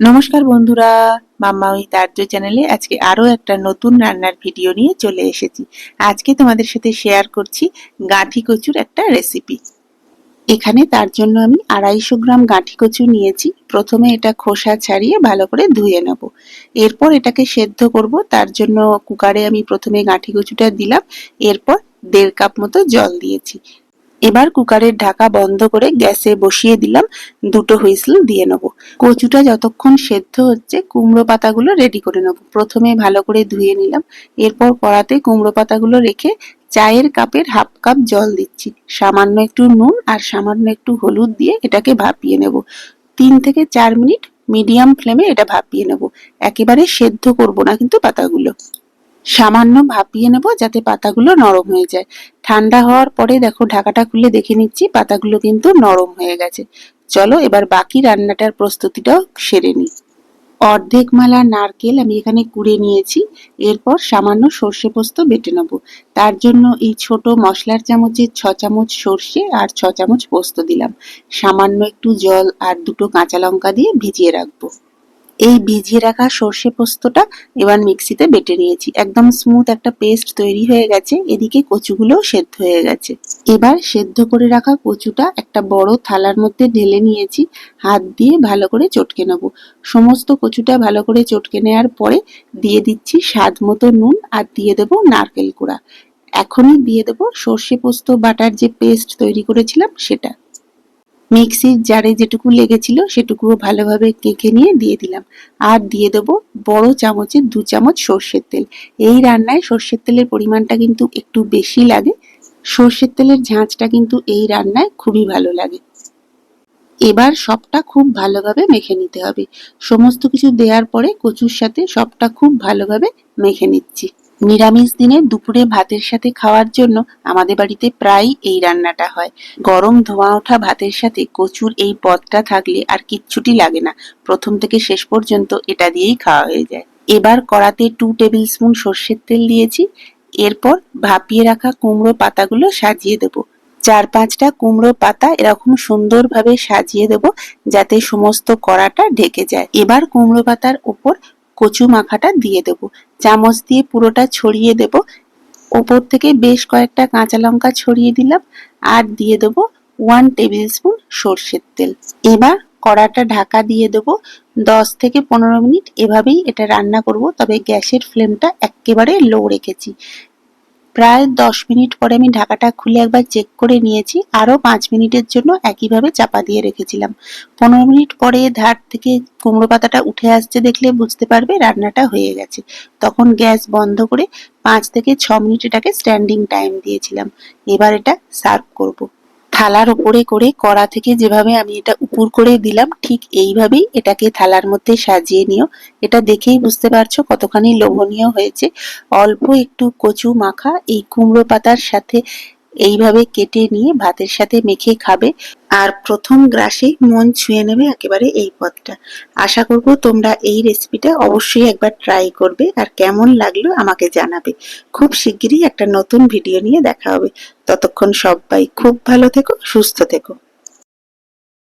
নমস্কার বন্ধুরা মাম্মা ওই তার্য চ্যানেলে আজকে আরও একটা নতুন রান্নার ভিডিও নিয়ে চলে এসেছি। আজকে তোমাদের সাথে শেয়ার করছি গাঁঠি কচুর একটা রেসিপি এখানে তার জন্য আমি আড়াইশো গ্রাম গাঁঠি কচু নিয়েছি। প্রথমে এটা খোসা ছাড়িয়ে ভালো করে ধুয়ে নেব। এরপর এটাকে সেদ্ধ করব। তার জন্য কুকারে আমি প্রথমে গাঁঠি কচুটা দিলাম। এরপর দেড় কাপ মতো জল দিয়েছি। এবার কুকারের ঢাকা বন্ধ করে গ্যাসে বসিয়ে দিলাম দুটো হুইসেল দিয়ে নেব। কচুটা যতক্ষণ সেদ্ধ হচ্ছে কুমড়ো পাতাগুলো রেডি করে নেব। প্রথমে ভালো করে ধুয়ে নিলাম। এরপর কড়াতে কুমড়ো পাতাগুলো রেখে চায়ের কাপের হাফ কাপ জল দিচ্ছি। সামান্য একটু নুন আর সামান্য একটু হলুদ দিয়ে এটাকে ভাপিয়ে নেব। তিন থেকে চার মিনিট মিডিয়াম ফ্লেমে এটা ভাপিয়ে নেব। একেবারে সেদ্ধ করব না কিন্তু পাতাগুলো। সামান্য ভাপিয়ে নেব যাতে পাতাগুলো নরম হয়ে যায়। ঠান্ডা হওয়ার পরে দেখো, ঢাকাটা খুলে দেখে নিচ্ছি, পাতাগুলো কিন্তু নরম হয়ে গেছে। চলো এবার বাকি রান্নাটার প্রস্তুতিটাও সেরে নিই। অর্ধেক মালা নারকেল আমি এখানে কুড়ে নিয়েছি, এরপর সামান্য সর্ষে পোস্ত বেটে নেব। তার জন্য এই ছোট মশলার চামচের ছ চামচ সর্ষে আর ছ চামচ পোস্ত দিলাম। সামান্য একটু জল আর দুটো কাঁচা লঙ্কা দিয়ে ভিজিয়ে রাখব। এই ভিজিয়ে রাখা সর্ষে পোস্তটা এবার মিক্সিতে বেটে নিয়েছি। একদম স্মুথ একটা পেস্ট তৈরি হয়ে গেছে, এদিকে কচুগুলোও সেদ্ধ হয়ে গেছে। এবার সেদ্ধ করে রাখা কচুটা একটা বড় থালার মধ্যে ঢেলে নিয়েছি, হাত দিয়ে ভালো করে চটকে নেব। সমস্ত কচুটা ভালো করে চটকে নেওয়ার পরে দিয়ে দিচ্ছি স্বাদ মতো নুন আর দিয়ে দেব নারকেল কুড়া। এখনই দিয়ে দেব সর্ষে পোস্ত বাটার যে পেস্ট তৈরি করেছিলাম সেটা। মিক্সির জারে যেটুকু লেগেছিল সেটুকুও ভালোভাবে কেকে নিয়ে দিয়ে দিলাম। আর দিয়ে দেবো বড় চামচের দু চামচ সর্ষের তেল। এই রান্নায় সর্ষের তেলের পরিমাণটা কিন্তু একটু বেশি লাগে। সর্ষের তেলের ঝাঁঝটা কিন্তু এই রান্নায় খুবই ভালো লাগে। এবার সবটা খুব ভালোভাবে মেখে নিতে হবে। সমস্ত কিছু দেওয়ার পরে কচুর সাথে সবটা খুব ভালোভাবে মেখে নিচ্ছি। নিরামিষ দিনে দুপুরে ভাতের সাথে খাওয়ার জন্য আমাদের বাড়িতে প্রায় এই রান্নাটা হয়। গরম ধোঁয়া ওঠা ভাতের সাথে কচুর এই পদটা থাকলে আর কিচ্ছুটি লাগে না। প্রথম থেকে শেষ পর্যন্ত এটা দিয়েই খাওয়া হয়ে যায়। এবার কড়াতে টু টেবিল স্পুন সর্ষের তেল দিয়েছি। এরপর ভাপিয়ে রাখা কুমড়ো পাতাগুলো সাজিয়ে দেবো। চার পাঁচটা কুমড়ো পাতা এরকম সুন্দরভাবে সাজিয়ে দেব যাতে সমস্ত কড়াটা ঢেকে যায়। এবার কুমড়ো পাতার উপর কচু মাখাটা দিয়ে দেব। চামচ দিয়ে পুরোটা ছড়িয়ে দেব। ওপর থেকে বেশ কয়েকটা কাঁচা লঙ্কা ছড়িয়ে দিলাম আর দিয়ে দেব ওয়ান টেবিল স্পুন সর্ষের তেল। এবার কড়াটা ঢাকা দিয়ে দেবো। দশ থেকে পনেরো মিনিট এভাবেই এটা রান্না করব, তবে গ্যাসের ফ্লেমটা একেবারে লো রেখেছি। প্রায় দশ মিনিট পরে আমি ঢাকাটা খুলে একবার চেক করে নিয়েছি। আরও পাঁচ মিনিটের জন্য একইভাবে চাপা দিয়ে রেখেছিলাম। পনেরো মিনিট পরে ধার থেকে কুমড়ো পাতাটা উঠে আসছে দেখলে বুঝতে পারবে রান্নাটা হয়ে গেছে। তখন গ্যাস বন্ধ করে পাঁচ থেকে ছ মিনিট এটাকে স্ট্যান্ডিং টাইম দিয়েছিলাম। এবার এটা সার্ভ করব। থালার উপরে করে কড়া থেকে যেভাবে আমি এটা উপর করে দিলাম, ঠিক এইভাবেই এটাকে থালার মধ্যে সাজিয়ে নিও। এটা দেখেই বুঝতে পারছ কতখানি লোভনীয় হয়েছে। অল্প একটু কচু মাখা, এই কুমড়ো পাতার সাথে এইভাবে কেটে নিয়ে ভাতের সাথে মেখে খাবে আর প্রথম গ্রাসে মন ছুঁয়ে নেবে একেবারে এই পদটা আশা করব তোমরা এই রেসিপিটা অবশ্যই একবার ট্রাই করবে আর কেমন লাগল আমাকে জানাবে। খুব শিগগিরই একটা নতুন ভিডিও নিয়ে দেখা হবে। ততক্ষণ সবাই খুব ভালো থেকো, সুস্থ থেকো।